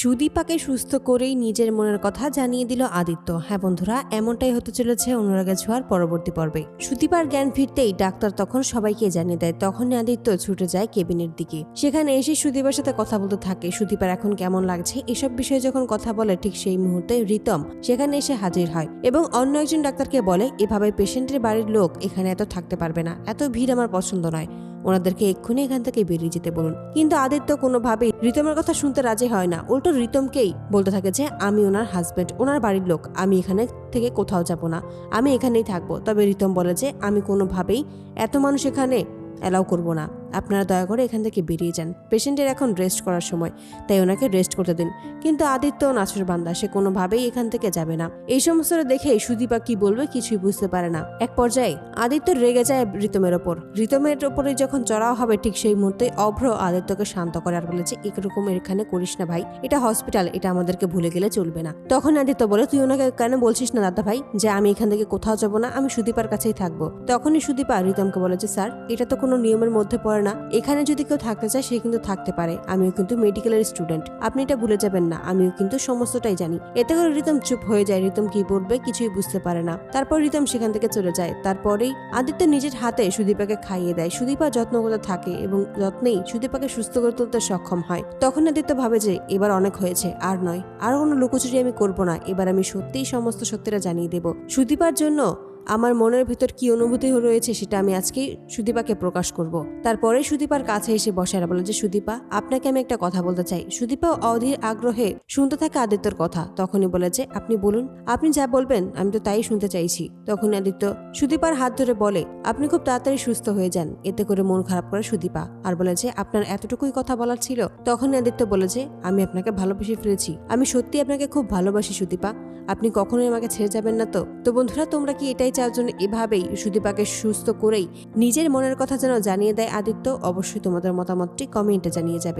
সুদীপাকে সুস্থ করেই নিজের মনের কথা জানিয়ে দিল আদিত্য। হ্যাঁ বন্ধুরা, এমনটাই হতে চলেছে অনুরাগা ছোঁয়ার পরবর্তী পর্বে। সুদীপার জ্ঞান ফিরতেই ডাক্তার তখন সবাইকে জানিয়ে দেয়, তখনই আদিত্য ছুটে যায় কেবিনের দিকে। সেখানে এসে সুদীপার সাথে কথা বলতে থাকে, সুদীপার এখন কেমন লাগছে? এসব বিষয়ে যখন কথা বলে ঠিক সেই মুহূর্তে রিতম সেখানে এসে হাজির হয় এবং অন্য একজন ডাক্তারকে বলে, এভাবে পেশেন্টের বাড়ির লোক এখানে এত থাকতে পারবে না। এত ভিড় আমার পছন্দ নয়। ওনাদেরকে এক্ষুনি এখান থেকে বেরিয়ে যেতে বলুন। কিন্তু আদিত্য কোনোভাবেই রিতমের কথা শুনতে রাজি হয় না। উল্টো রিতমকেই বলতে থাকে যে, আমি ওনার হাজব্যান্ড ওনার বাড়ির লোক। আমি এখানে থেকে কোথাও যাব না। আমি এখানেই থাকব। তবে রিতম বলে যে, আমি কোনোভাবেই এত মানুষ এখানে অ্যালাউ করব না। আপনারা দয়া করে এখান থেকে বেরিয়ে যান। পেশেন্টের এখন রেস্ট করার সময়, তাই ওনাকে রেস্ট করতে দিন। কিন্তু আদিত্য নাচুর বান্দা, সে কোনোভাবেই এখান থেকে যাবে না। এই সমস্তটা দেখে সুদীপা কি বলবে কিছুই বুঝতে পারে না। এক পর্যায়ে আদিত্য রেগে যায় রিতমের ওপর। রিতমের ওপরে যখন চড়াও হবে, ঠিক সেই মুহূর্তে অভ্র আদিত্যকে শান্ত করে আর বলেছে একরকম এখানে করিস না ভাই। এটা হসপিটাল এটা আমাদেরকে ভুলে গেলে চলবে না। তখন আদিত্য বলে, তুই ওনাকে কেন বলছিস না দাদা ভাই, যে আমি এখান থেকে কোথাও যাব না, আমি সুদীপার কাছেই থাকব? তখনই সুদীপা রিতমকে বলে যে স্যার, এটা তো কোনো নিয়মের মধ্যে পড়ে না, এখানে যদি কেউ থাকতে চায়, সে কিন্তু থাকতে পারে। আমিও কিন্তু মেডিকেলের স্টুডেন্ট আপনি এটা ভুলে যাবেন না, আমিও কিন্তু সমস্তটাই জানি। এতে করে রিতম চুপ হয়ে যায়, রিতম কি বলবে কিছুই বুঝতে পারে না। তারপর রিতম সেখান থেকে চলে যায়। তারপরেই আদিত্য নিজের হাতে সুদীপাকে খাইয়ে দেয়। সুদীপা যত্ন করতে থাকে এবং যত্নেই সুদীপাকে সুস্থ করে তুলতে সক্ষম হয়। তখন আদিত্য ভাবে যে, এবার অনেক হয়েছে, আর নয়। আর কোনো লুকোচুরি আমি করব না। এবার আমি সত্যিই সমস্ত সত্যিটা জানিয়ে দেব। সুদীপার জন্য আমার মনের ভিতর কি অনুভূতি রয়েছে সেটা আমি আজকে সুদীপাকে প্রকাশ করব। তারপরে সুদীপার কাছে এসে বসে আর বলে যে, সুদীপা, আপনাকে আমি একটা কথা বলতে চাই। সুদীপা অধীর আগ্রহে শুনতে থাকে আদিত্যর কথা। তখনই বলে যে, আপনি বলুন, আপনি যা বলবেন, আমি তো তাই শুনতে চাইছি। তখনই আদিত্য সুদীপার হাত ধরে বলে, আপনি খুব তাড়াতাড়ি সুস্থ হয়ে যান, এতে করে মন খারাপ করে সুদীপা। আর বলে যে, আপনার এতটুকুই কথা বলার ছিল? তখনই আদিত্য বলে যে, আমি আপনাকে ভালোবেসে ফেলেছি আমি সত্যি আপনাকে খুব ভালোবাসি সুদীপা। আপনি কখনোই আমাকে ছেড়ে যাবেন না তো। তো বন্ধুরা, তোমরা কি এটাই চার জন্য এভাবেই সুদীপাকে সুস্থ করেই নিজের মনের কথা যেন জানিয়ে দেয় আদিত্য, অবশ্যই তোমাদের মতামতটি কমেন্টে জানিয়ে যাবে।